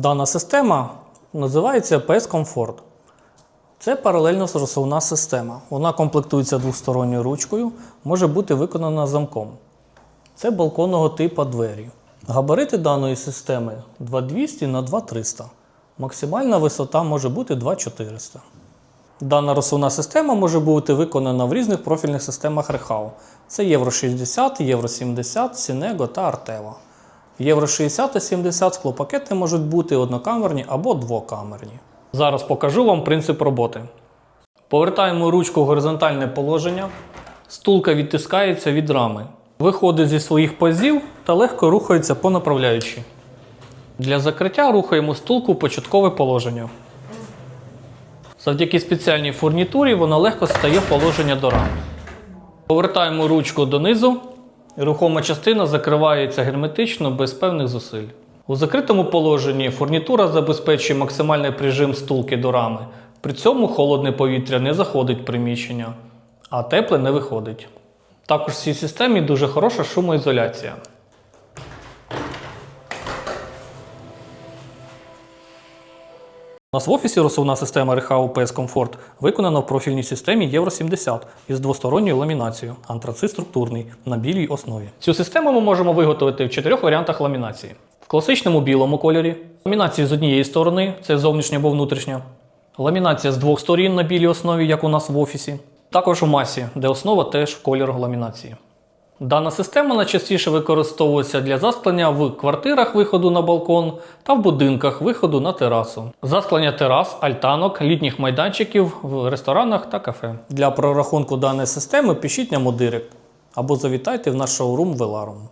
Дана система називається PS Comfort. Це паралельно розсувна система. Вона комплектується двосторонньою ручкою, може бути виконана замком. Це балконного типу двері. Габарити даної системи 2200 на 2300. Максимальна висота може бути 2400. Дана розсувна система може бути виконана в різних профільних системах Рехау. Це Євро 60, Євро 70, Сінего та Артева. Євро 60 та 70 склопакети можуть бути однокамерні або двокамерні. Зараз покажу вам принцип роботи. Повертаємо ручку в горизонтальне положення. Стулка відтискається від рами. Виходить зі своїх пазів та легко рухається по направляючій. Для закриття рухаємо стулку в початкове положення. Завдяки спеціальній фурнітурі вона легко стає в положення до рами. Повертаємо ручку донизу, рухома частина закривається герметично без певних зусиль. У закритому положенні фурнітура забезпечує максимальний прижим стулки до рами. При цьому холодне повітря не заходить в приміщення, а тепле не виходить. Також в цій системі дуже хороша шумоізоляція. У нас в офісі розсувна система Rehau PS Comfort виконана в профільній системі Євро 70 із двосторонньою ламінацією, антрацит структурний на білій основі. Цю систему ми можемо виготовити в чотирьох варіантах ламінації: в класичному білому кольорі, ламінація з однієї сторони, це зовнішня або внутрішня, ламінація з двох сторін на білій основі, як у нас в офісі, також у масі, де основа теж в кольору ламінації. Дана система найчастіше використовується для засклення в квартирах виходу на балкон та в будинках виходу на терасу. Засклення терас, альтанок, літніх майданчиків в ресторанах та кафе. Для прорахунку даної системи пишіть нам у директ або завітайте в наш шоурум Веларум.